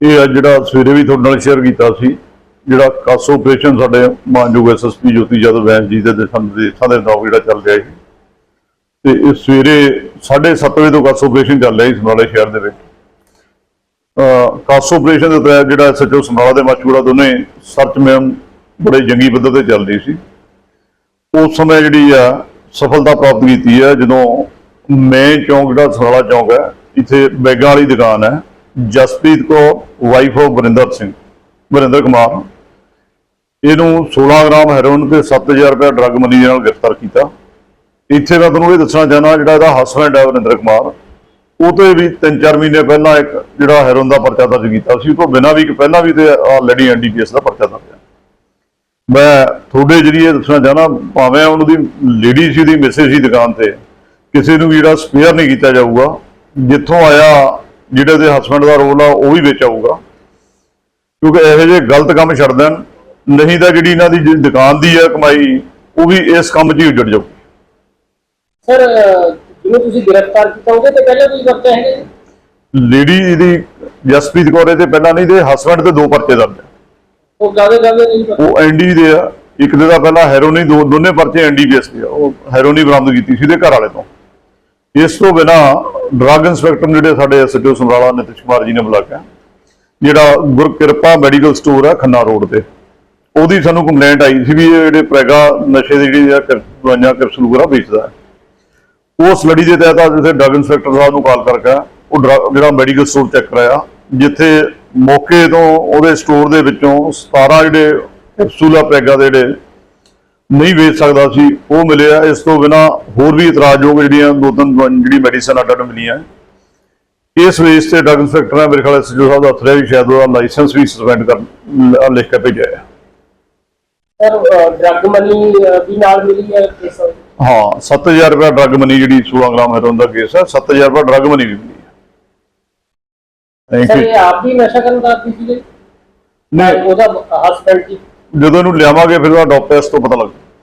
ਇਹ ਅੱਜ ਜਿਹੜਾ ਸਵੇਰੇ ਵੀ ਤੁਹਾਡੇ ਨਾਲ ਸ਼ੇਅਰ ਕੀਤਾ ਸੀ, ਜਿਹੜਾ ਕਾਸੋ ਆਪਰੇਸ਼ਨ ਸਾਡੇ ਮਾਨਯੋਗ ਐਸਐਸਪੀ ਜੋਤੀ ਜਦ ਵੈਨ ਜੀ ਦੇ ਦਿਸ਼ਾ ਨਿਰਦੇਸ਼ਾਂ ਦੇ ਨਾਲ ਜਿਹੜਾ ਚੱਲ ਰਿਹਾ ਸੀ। ਤੇ ਇਹ ਸਵੇਰੇ 7:30 ਵਜੇ ਤੋਂ ਕਾਸੋ ਆਪਰੇਸ਼ਨ ਚੱਲ ਰਿਹਾ ਸੀ ਸਮਰਾਲੇ ਸ਼ਹਿਰ ਦੇ ਵਿੱਚ। ਅਹ ਕਾਸੋ ਆਪਰੇਸ਼ਨ ਦੇ ਤਹਿਤ ਜਿਹੜਾ ਐਸਐਚਓ ਸਮਰਾਲਾ ਦੇ ਮਾਚੂੜਾ ਦੋਨੇ ਸਰਚ ਮੈਮ ਬੜੇ ਜੰਗੀ ਪੱਧਰ ਤੇ ਚੱਲ ਰਹੀ ਸੀ। ਉਸ ਸਮੇਂ ਜਿਹੜੀ ਆ ਸਫਲਤਾ ਪ੍ਰਾਪਤ ਕੀਤੀ ਹੈ ਜਦੋਂ ਮੇਨ ਚੌਂਕ, ਜਿਹੜਾ ਸਮਰਾਲਾ ਚੌਂਕ ਹੈ ਇੱਥੇ ਬੈਗਾਂ ਵਾਲੀ ਦੁਕਾਨ ਹੈ ਜਸਪ੍ਰੀਤ ਕੌਰ ਵਾਈਫ ਆਫ ਵਰਿੰਦਰ ਸਿੰਘ, ਵਰਿੰਦਰ ਕੁਮਾਰ। ਇਹਨੂੰ 16 ਗ੍ਰਾਮ ਹੈਰੋਇਨ ਤੇ 7000 ਰੁਪਏ ਡਰੱਗ ਮਨੀ ਦੇ ਨਾਲ ਗ੍ਰਿਫਤਾਰ ਕੀਤਾ। ਇੱਥੇ ਮੈਂ ਤੁਹਾਨੂੰ ਇਹ ਦੱਸਣਾ ਚਾਹਨਾ ਜਿਹੜਾ ਇਹਦਾ ਹਸਬੰਡ ਹੈ ਵਰਿੰਦਰ ਕੁਮਾਰ, ਉਹ ਤੇ ਵੀ 3-4 ਮਹੀਨੇ ਪਹਿਲਾਂ ਇੱਕ ਜਿਹੜਾ ਹੈਰੋਇਨ ਦਾ ਪਰਚਾ ਦਰਜ ਕੀਤਾ ਸੀ ਉਹ ਤੋਂ ਬਿਨਾਂ ਵੀ ਇੱਕ ਪਹਿਲਾਂ ਵੀ ਤੇ ਆਲਰੇਡੀ ਐਨਡੀਪੀਐਸ ਦਾ ਪਰਚਾ ਦਰਜ ਹੈ ਮੈਂ ਤੁਹਾਡੇ ਜਰੀਏ ਦੱਸਣਾ ਚਾਹਨਾ ਭਾਵੇਂ ਉਹਨੂੰ ਦੀ ਲੇਡੀ ਸੀ ਦੀ ਮਿਸੇ ਸੀ ਦੁਕਾਨ ਤੇ, ਕਿਸੇ ਨੂੰ ਵੀ ਜਿਹੜਾ ਸਪੇਅਰ ਨਹੀਂ ਕੀਤਾ ਜਾਊਗਾ, ਜਿੱਥੋਂ ਆਇਆ ਜਿਹੜੇ ਦੇ ਹਸਬੰਡ ਦਾ ਰੋਲ ਆ ਉਹ ਵੀ ਵਿੱਚ ਆਊਗਾ। ਕਿਉਂਕਿ ਇਹੋ ਜਿਹੇ ਗਲਤ ਕੰਮ ਛੱਡ ਦੇਣ। ਨਹੀਂ ਤਾਂ ਜਿਹੜੀ ਇਹਨਾਂ ਦੀ ਜਿਹੜੀ ਦੁਕਾਨ ਦੀ ਹੈ ਕਮਾਈ ਉਹ ਵੀ ਇਸ ਕੰਮ 'ਚ ਹੀ ਉੱਜੜ ਜਾਊ ਸਰ ਜਿਹਨੂੰ ਤੁਸੀਂ ਗ੍ਰਿਫਤਾਰ ਕੀਤਾ ਉਹਦੇ ਤੇ ਪਹਿਲਾਂ ਵੀ ਵਰਤੇ ਹੈਗੇ ਲੇਡੀ ਦੀ ਜਸਪ੍ਰੀਤ ਕੌਰ ਇਹਦੇ ਪਹਿਲਾਂ ਨਹੀਂ ਦੇ ਹਸਬੰਡ ਤੇ ਦੋ ਪਰਚੇ ਦਰਜ। ਉਹ ਗਾਵੇ ਗਾਵੇ ਨਹੀਂ? ਪਤਾ ਉਹ ਐਨਡੀ ਦੇ ਆ। ਇੱਕ ਦੇ ਦਾ ਪਹਿਲਾਂ ਹੈਰੋਨੀ ਦੋ ਦੋਨੇ ਪਰਚੇ ਐਨਡੀਪੀਐਸ ਦੇ ਆ। ਉਹ ਹੈਰੋਨੀ ਬਰਾਮਦ ਕੀਤੀ ਸੀ ਦੇ ਘਰ ਵਾਲੇ ਤੋਂ। ਇਸ ਤੋਂ ਬਿਨਾ ਡਰੱਗ ਇੰਸਪੈਕਟਰ ਜਿਹੜੇ ਸਾਡੇ ਐਸਐਚਓ ਸਮਰਾਲਾ ਨਿਤਿਸ਼ ਕੁਮਾਰ ਜੀ ਨੇ ਬੁਲਾਇਆ ਜਿਹੜਾ ਗੁਰਕਿਰਪਾ ਮੈਡੀਕਲ ਸਟੋਰ ਆ ਖੰਨਾ ਰੋਡ ਤੇ। ਉਹਦੀ ਸਾਨੂੰ ਕੰਪਲੇਂਟ ਆਈ ਸੀ ਵੀ ਇਹ ਜਿਹੜੇ ਪ੍ਰੈਗਾ ਨਸ਼ੇ ਦੀ ਜਿਹੜੀ ਆ ਦਵਾਈਆਂ ਕੈਪਸੂਲ ਵਗੈਰਾ ਵੇਚਦਾ ਉਸ ਲੜੀ ਦੇ ਤਹਿਤ ਅੱਜ ਇੱਥੇ ਡਰੱਗ ਇੰਸਪੈਕਟਰ ਸਾਹਿਬ ਨੂੰ ਕਾਲ ਕਰਕੇ ਉਹ ਡਰੱਗ- ਜਿਹੜਾ ਮੈਡੀਕਲ ਸਟੋਰ ਚੈੱਕ ਕਰਾਇਆ, ਜਿੱਥੇ ਮੌਕੇ ਤੋਂ ਉਹਦੇ ਸਟੋਰ ਦੇ ਵਿੱਚੋਂ 17 ਜਿਹੜੇ ਕੈਪਸੂਲਾ ਪ੍ਰੈਗਾ ਦੇ ਜਿਹੜੇ ਨਹੀਂ ਵੇਚ ਸਕਦਾ ਸੀ ਉਹ ਮਿਲਿਆ। ਇਸ ਤੋਂ ਬਿਨਾ ਹੋਰ ਵੀ ਇਤਰਾਜ਼ਯੋਗ ਜਿਹੜੀਆਂ ਦੋ ਤਿੰਨ ਜਿਹੜੀ ਮੈਡੀਸਨ ਅੱਡ ਅੱਡ ਮਿਲੀਆਂ ਇਸ ਵੇਸ ਤੇ ਡਰੱਗ ਇੰਸਪੈਕਟਰ ਨੇ ਮੇਰੇ ਖਿਆਲ ਐਸਜੀਓ ਸਾਹਿਬ ਦਾ ਅਥਰਿਆ ਵੀ ਸ਼ਾਇਦ ਉਹਦਾ ਲਾਇਸੈਂਸ ਵੀ ਸਸਪੈਂਡ ਕਰ ਲਿਖ ਕੇ ਭੇਜਿਆ ਹੈ ਸਰ ਡਰੱਗ ਮਨੀ ਵੀ ਨਾਲ ਮਿਲੀ ਹੈ ਕੇਸ ਹਾਂ 7000 ਰੁਪਏ ਡਰੱਗ ਮਨੀ ਜਿਹੜੀ 16 ਗ੍ਰਾਮ ਹੈਰੋਨ ਦਾ ਕੇਸ ਹੈ 7000 ਰੁਪਏ ਡਰੱਗ ਮਨੀ ਵੀ ਮਿਲੀ ਹੈ। ਥੈਂਕ ਸਰ ਯੂ ਇਹ ਆਪ ਵੀ ਨਸ਼ਾ ਕਰਨ ਦਾ ਆਦੀ ਸੀਗੇ? ਨਹੀਂ। ਉਹਦਾ ਹਸਬੰਡ ਜੀ ਜਦੋਂ ਇਹਨੂੰ ਲਿਆਵਾਂਗੇ ਫਿਰ ਉਹਦਾ ਟੈਸਟ ਤੋਂ ਪਤਾ ਲੱਗ।